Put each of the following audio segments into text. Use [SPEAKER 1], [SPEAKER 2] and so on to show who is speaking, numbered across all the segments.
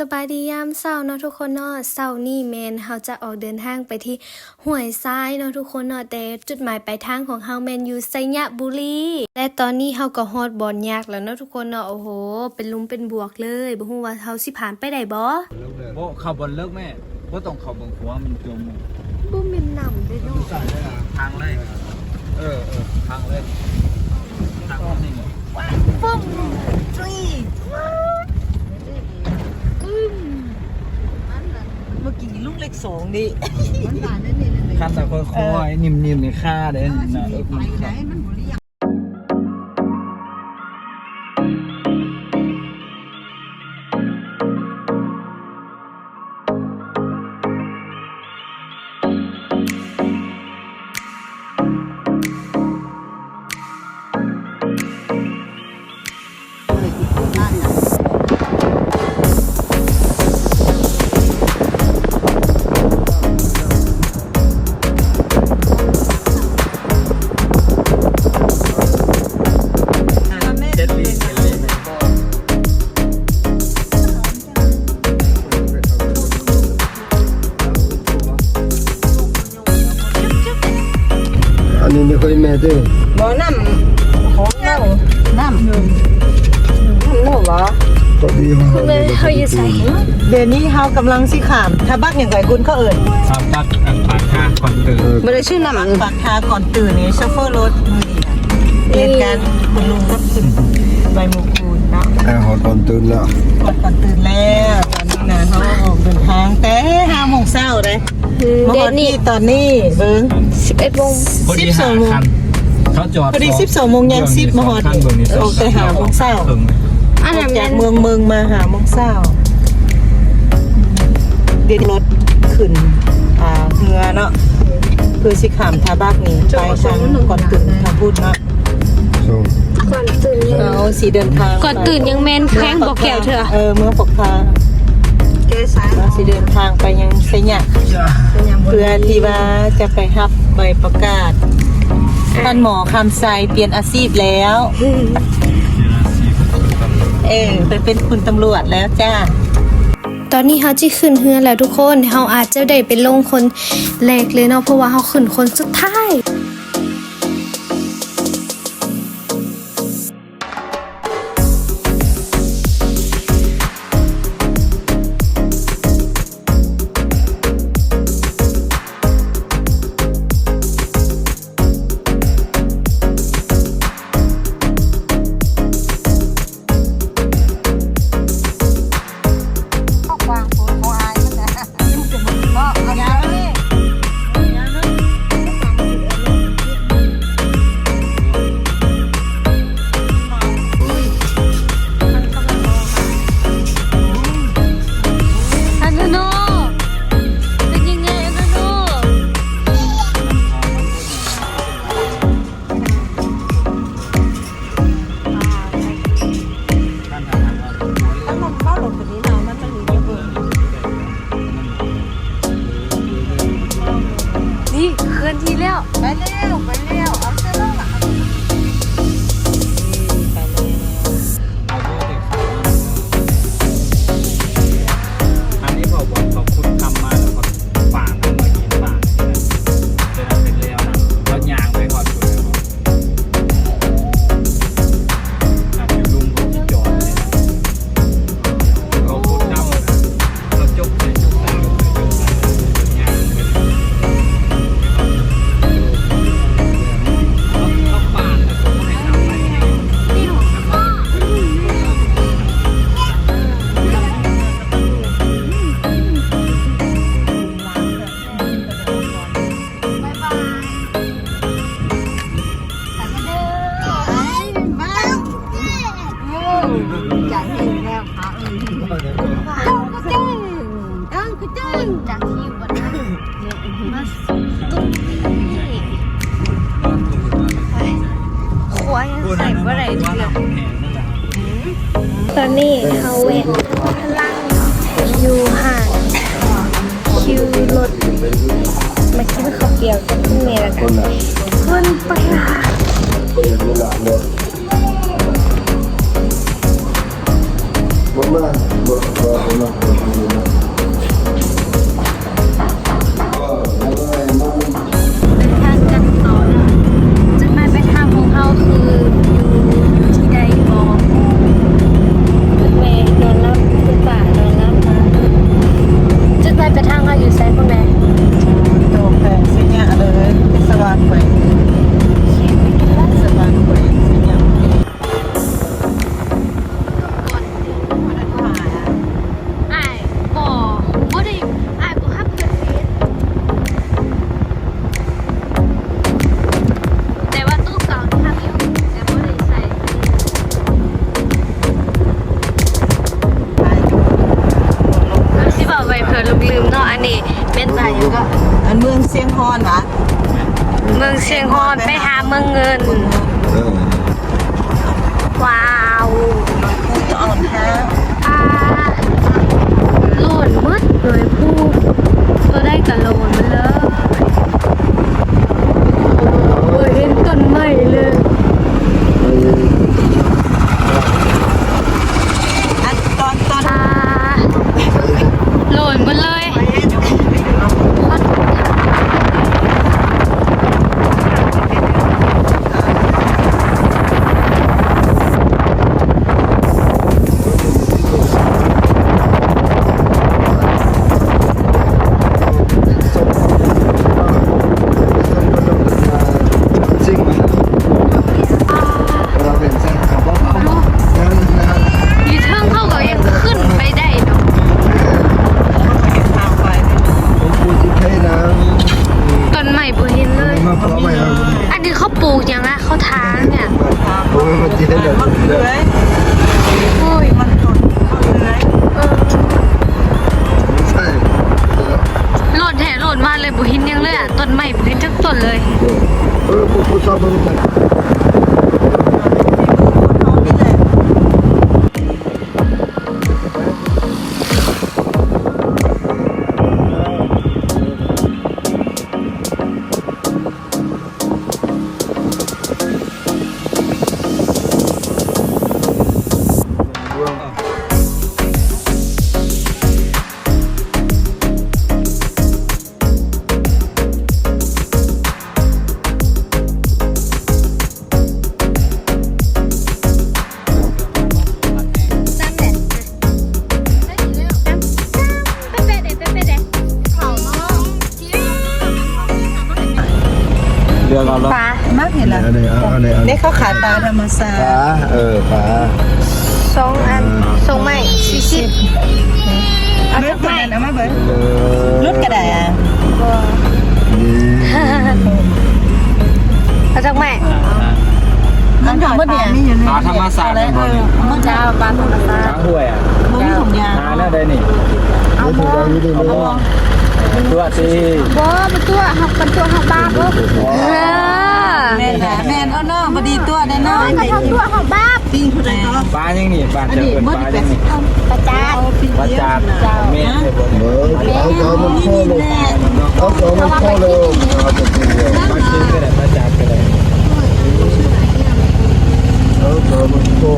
[SPEAKER 1] สบายดียามเช้าเนาะทุกคนเนาะเช้านี่แมนเฮาจะออกเดินทางไปที่ห้วยทรายเนาะทุกคนเนาะแต่จุดหมายปลายทางของเฮาแมนอยู่ไซยะบุรีและตอนนี้เฮาก็ฮอดบอนยากแล้วเนาะทุกคนเนาะโอ้โห เป็นลุมเป็นบวกเลยบ่ฮู้ว่าเฮาสิผ่านไปได้บ่
[SPEAKER 2] โบขับบนเลิกแม่โบต้องขับบนหัวมันจม
[SPEAKER 1] บ่แม่นนำเด้เนาะ
[SPEAKER 2] ทางเลยเออเออทางเลยทางนี่
[SPEAKER 3] เมื่อกี้ลูกเล็กสองดิ
[SPEAKER 2] ขั้นแต่ค่อยๆนิ่มๆในค่าเด้นนะเออมันขับเจ็
[SPEAKER 4] อันนี้ไม่ค่อยแม่เด้อ
[SPEAKER 3] บ่น้ำของเน่าน้ำน้ำเน่าเหรอ
[SPEAKER 4] พอดีมัน
[SPEAKER 1] แม่เฮาอยู่ไส
[SPEAKER 3] เดี๋ยวนี้เฮากำลังสิขามถ้าบักอย่างไรคุณเขาเอ่ย
[SPEAKER 2] ทางปักอันปากทางคอนเตอร์
[SPEAKER 3] ไม่ได้ชื่อน้ำปากทาก่อนตื่นนี่โชเฟอร์รถมือดีนะเรียนกันคุณลุงกับคุณใบมูคูนเนาะ
[SPEAKER 4] แอร์ฮอตตอนตื่นแล้ว
[SPEAKER 3] ก่อนก่อนตื่นแล้วตอนนี้นะเขาออกเดินทางแต่ห้าโมงเช้าเลยมา
[SPEAKER 1] เด
[SPEAKER 3] ฮอด
[SPEAKER 1] นี่
[SPEAKER 3] ที่ตอนนี้เบิ้ง
[SPEAKER 1] 11โมง
[SPEAKER 2] พอดีหาคันเขาจอด
[SPEAKER 3] พอดี12โมงยัง10มาฮอดออกแต่หาโมงเช้า
[SPEAKER 1] อัน
[SPEAKER 3] ออ
[SPEAKER 1] นั้
[SPEAKER 3] ก
[SPEAKER 1] น
[SPEAKER 3] จา
[SPEAKER 1] แม่
[SPEAKER 3] ก
[SPEAKER 1] น
[SPEAKER 3] เมืองเมืองมาหาโมงเช้าเดี๋ยวรถขึ้นอ่าเรือเนาะคือสิขามทาบักนี่ไปทางก่อนตื่นทางพูดเนาะ
[SPEAKER 4] ส่ง
[SPEAKER 1] ก่อนตื่นยัง
[SPEAKER 3] เราสีเดินทาง
[SPEAKER 1] ก่อนตื่นยังแม่นแข้งบ่แก้วเถอะ
[SPEAKER 3] เออเมืองปกพา เราสีเดินทางไปยังไสยะเพื่อที่ว่าจะไปรับใบประกาศ ท่านหมอคำไซเปลี่ยนอาชีพแล้ว เออไปเป็นคุณตำรวจแล้วจ้า
[SPEAKER 1] ตอนนี้เฮาจิขึ้นเฮือแล้วทุกคนเฮาอาจจะได้เป็นลงคนแรกเลยเนาะเพราะว่าเฮาขึ้นคนสุดท้าย
[SPEAKER 3] จา
[SPEAKER 2] กที่อยู่บนนั้
[SPEAKER 1] นมาตุ๊กขวายังใส่บ่ได้ทีเดียตอนนี้เฮาเวทพลังอยู่ห่างคิวรถมากินข้าวเกี๊ยวกับพี่เมย์แล้วกันคนไปหา Mama, baka ako lang. ันเมื
[SPEAKER 3] องเชียงฮอนวะ
[SPEAKER 1] เมืองเชียงฮอนไปหาเมืองเงิน
[SPEAKER 4] เออ
[SPEAKER 1] ว้าว
[SPEAKER 3] ผู้จะอ่อนแท้
[SPEAKER 1] อ่าโหลนมืดเลยผู้ตัวได้กับโหลนมาเลยโอ้ยเห็นต้นไม้เลย เห็นเลยอันนี้เขาปลูกยังอะเขาทางเนี่ย
[SPEAKER 3] มันเลื้อย
[SPEAKER 1] โอ้ย
[SPEAKER 3] มันตนมันเลื้อย
[SPEAKER 1] เออโหลดแห่โหลดมาเลยบ่เห็นยังเลยอะต้นไม้บ่เห็นจักต้นเลย
[SPEAKER 3] น้
[SPEAKER 1] ปลา
[SPEAKER 3] มากเห็นแล้วนี่เขาขายปลาธรรมชา
[SPEAKER 4] ปลา
[SPEAKER 3] ติ
[SPEAKER 4] เออปลา
[SPEAKER 1] สองอันสองไม้สี่สิบเอา
[SPEAKER 3] เบิ
[SPEAKER 1] สั
[SPEAKER 3] ร์ด
[SPEAKER 1] ก
[SPEAKER 3] คน
[SPEAKER 1] ไม้
[SPEAKER 3] นั้นเอามาเบิร์ด
[SPEAKER 4] เออ
[SPEAKER 3] รุดกระไดอะ
[SPEAKER 4] นี่
[SPEAKER 1] เอาสักไม้
[SPEAKER 3] มันถอดปลานี่อยู่
[SPEAKER 2] ปลาธรรมศาสตร์เนี่ยบอล
[SPEAKER 3] มันจะปลาธรรมชาสตร์
[SPEAKER 2] ช้างห้วยอะ
[SPEAKER 3] มันมีถุงยาง
[SPEAKER 2] หาแล้วได้นี่
[SPEAKER 4] เอาตัวนี้ด้วย
[SPEAKER 2] เอาบ่ตัวตี
[SPEAKER 1] บ่เป็นตัวหักเป็นตัวหักบาปเออ
[SPEAKER 3] แม่นนะแม่นเอาเนาะบดีตัวได้เนาะ
[SPEAKER 1] มันทำตัวหักบาป
[SPEAKER 3] ปิ้งผู้ใดเนาะ
[SPEAKER 2] ปลายังนี่ปลาเจอเป็นปลายังนี่
[SPEAKER 1] ประจาน
[SPEAKER 2] วัดจานเมฆเลยบน
[SPEAKER 4] เออเอาเอามันโค้เลยเอาเอามันโค้เลยเอาตัวเดียว
[SPEAKER 2] มากินก็ได้มาจานก็ได้
[SPEAKER 4] เอาเอามันโค้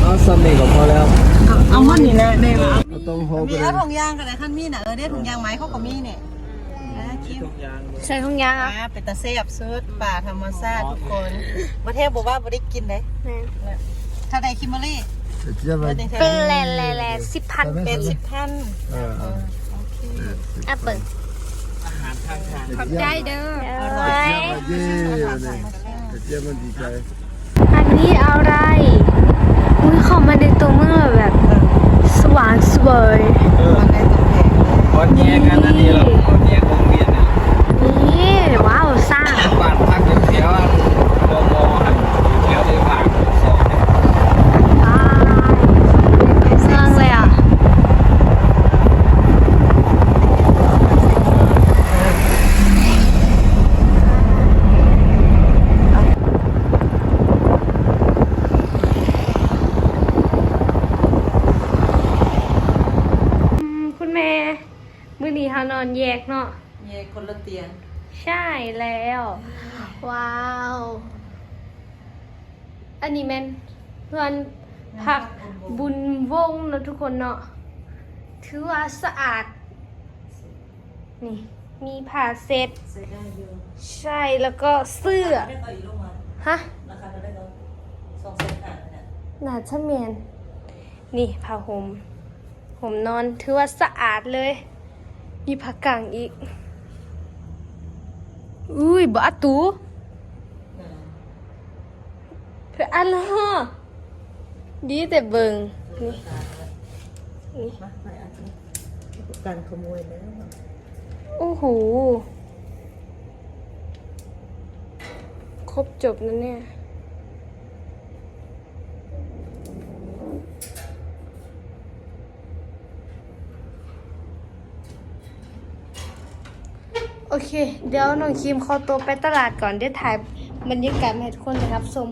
[SPEAKER 2] เอาซัมนี่ก็พอแล้ว
[SPEAKER 3] เอามันนี่นะแม่
[SPEAKER 4] ต้องโฮ
[SPEAKER 3] มี
[SPEAKER 4] ไป
[SPEAKER 3] เอาถุงยางกันเลยขั้นมีน่ะเออเด้ถุงยางไหมเขาก็มีเนี่ยนะ คิว
[SPEAKER 2] ทุกอย่าง
[SPEAKER 1] ใส่ถุงยาง
[SPEAKER 3] อ่า
[SPEAKER 1] อะ
[SPEAKER 3] เป็นตาเสียบซุดป่าธรรมชาติทุกคนประเทศบอกว่าบ่ได้กินเลยถ้าได้คิมเบอรี่
[SPEAKER 4] เจ้ามัน
[SPEAKER 1] เป็นแหล่แหล่แหล่สิบพัน
[SPEAKER 3] เป็นสิบพัน
[SPEAKER 4] เออ
[SPEAKER 1] แอปเปิล
[SPEAKER 2] อาหารข้างทาง
[SPEAKER 1] ขอบใจเด้อ
[SPEAKER 4] เย้เนี่ยเจ้ามันดีใจ
[SPEAKER 1] อันนี้อะไรอุ้ยเข้ามาในตัวเมืองแบบ สว่างสวย
[SPEAKER 2] เออ
[SPEAKER 3] มันได้ตกแต่ง
[SPEAKER 2] พอแยกกันอันนี้เราพอแยกวงเวียนเนี่ย
[SPEAKER 1] นี่ว้าวสร้าง
[SPEAKER 2] บ้านพักอยู่แถวโมโมหันอยู่แถวที่ปากสองเนี่ย
[SPEAKER 1] ว้าวเมืองเลยอะ อืมคุณแม่ มื้อนี้เฮานอนแย กเนาะ
[SPEAKER 3] เย่คนละเตียง
[SPEAKER 1] ใช่แล้ว ว้าว อันนี้แม่นเพื่อนพักบุญวงศ์เนาะทุกคนเนาะถือว่าสะอาด นี่ มีผ้าเซ็ต
[SPEAKER 3] เสร็จได้อยู่
[SPEAKER 1] ใช่แล้วก็เสื้อ
[SPEAKER 3] ได้ก็อีกลงมา
[SPEAKER 1] ฮะ
[SPEAKER 3] ราคาก็ได้ก็สองแสนห้าเนี่ย
[SPEAKER 1] น่าจะเมียนนี่ผ้าห่มห่มนอนถือว่าสะอาดเลย มีผ้ากางอีก อุ้ยบ้าตูเพื่ออันละฮะดีแต่เบิงนี่นี่
[SPEAKER 3] การขโมยแล้ว
[SPEAKER 1] โอ้โห ครบจบนะเนี่ย เค เดี๋ยวน้องคิมขอตัวไปตลาดก่อนเดี๋ยวถ่ายบรรยากาศมให้ทุกคนนะครับชม